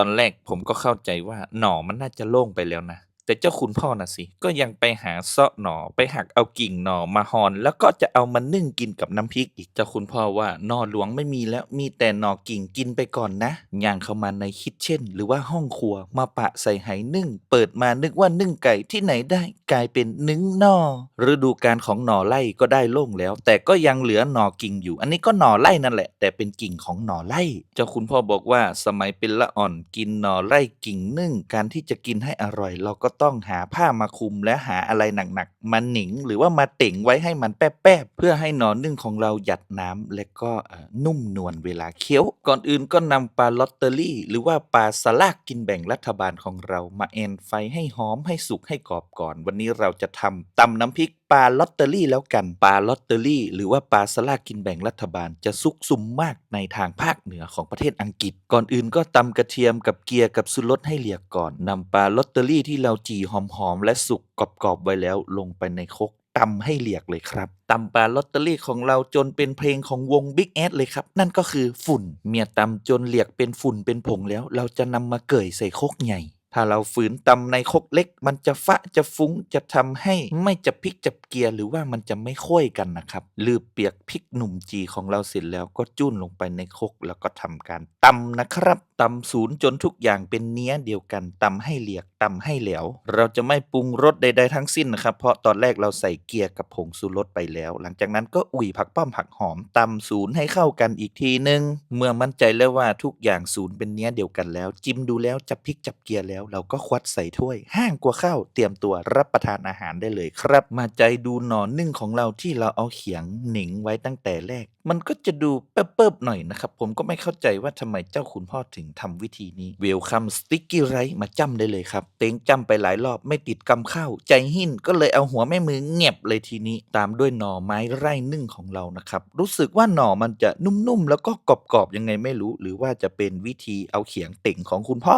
อนแรกผมก็เข้าใจว่าหน่อมันน่าจะโล่งไปแล้วนะ แต่เจ้าคุณพ่อน่ะสิ ก็ยังไปหาเซาะหน่อไปหักเอากิ่งหน่อมาหอน แล้วก็จะเอามานึ่งกินกับน้ำพริกอีกเจ้าคุณพ่อว่าหน่อหลวงไม่มีแล้วมีแต่หน่อกิ่งกินไปก่อนนะย่างเข้ามาในคิทเช่น หรือว่าห้องครัวมาปะใส่ไหนึ่ง เปิดมานึกว่านึ่งไก่ที่ไหนได้กลายเป็นนึ่งหน่อฤดูการของหน่อไล่ก็ได้โล่งแล้ว แต่ก็ยังเหลือหน่อกิ่งอยู่ อันนี้ก็หน่อไล่นั่นแหละ แต่เป็นกิ่งของหน่อไล่ เจ้าคุณพ่อบอกว่าสมัยเป็นละอ่อนกินหน่อไล่กิ่งนึ่งการที่จะกินให้อร่อยเราก็ต้องหาผ้ามาคุมและหาอะไรหนักๆมาหนิง หรือว่ามาเต่งไว้ให้มันแป๊บๆเพื่อให้หนอนนึ่งของเราหยัดน้ำและก็นุ่มนวลเวลาเคี้ยว ก่อนอื่นก็นำปลาลอตเตอรี่ หรือว่าปลาสลากกินแบ่งรัฐบาลของเรามาแอนไฟให้หอมให้สุกให้กรอบก่อน วันนี้เราจะทำตำน้ำพริกปลาลอตเตอรี่แล้วกันปลาลอตเตอรี่ หรือว่าปลาสลากกินแบ่งรัฐบาลจะซุกซุมมากในทางภาคเหนือของประเทศอังกฤษ ก่อนอื่นก็ตำกระเทียมกับเกียร์กับสุรสให้เหลียกก่อนนำปลาลอตเตอรี่ที่เราจีหอมๆ และสุกกรอบๆ ไว้แล้วลงไปในครกตำให้เหลียกเลยครับตำปลาลอตเตอรี่ของเราจนเป็นเพลงของวง Big แอดเลยครับ นั่นก็คือฝุ่น เมียตำจนเหลียกเป็นฝุ่นเป็นผงแล้ว เราจะนำมาเกยใส่ครกใหญ่ถ้าเราฝืนตำในคกเล็ก มันจะฟะจะฟุ้งจะทำให้ไม่จับพริกจับเกียร์หรือว่ามันจะไม่ค่อยกันนะครับลือเปียกพริกหนุ่มจีของเราเสร็จแล้วก็จุ้นลงไปในคกแล้วก็ทำการตำนะครับ ตำศูนย์จนทุกอย่างเป็นเนื้อเดียวกันตำให้เหลียกตำให้แหลว เราจะไม่ปรุงรสใดๆทั้งสิ้นนะครับ เพราะตอนแรกเราใส่เกียร์กับผงชูรสไปแล้ว หลังจากนั้นก็อุ่ยผักป้อมผักหอมตำศูนย์ให้เข้ากันอีกทีนึง เมื่อมั่นใจแล้วว่าทุกอย่างศูนย์เป็นเนื้อเดียวกันแล้ว จิ้มดูแล้วจับพริกจับเกียร์แล้ว เราก็ควักใส่ถ้วย ห้างกว่าข้าวเตรียมตัวรับประทานอาหารได้เลยครับ มาใจดูหนอนึ่งของเราที่เราเอาเขียงหนิงไว้ตั้งแต่แรก มันก็จะดูเปิบๆหน่อยนะครับผมก็ไม่เข้าใจว่าทำไมเจ้าคุณพ่อถึงทำวิธีนี้เวลคัมสติ๊กกี้ไรมาจ้ำได้เลยครับ เต็งจ้ำไปหลายรอบไม่ติดกำข้าวใจหินก็เลยเอาหัวแม่มือเงียบเลยทีนี้ ตามด้วยหน่อไม้ไร่นึ่งของเรานะครับรู้สึกว่าหน่อมันจะนุ่มๆแล้วก็กรอบๆยังไงไม่รู้ หรือว่าจะเป็นวิธีเอาเขียงเต่งของคุณพ่อ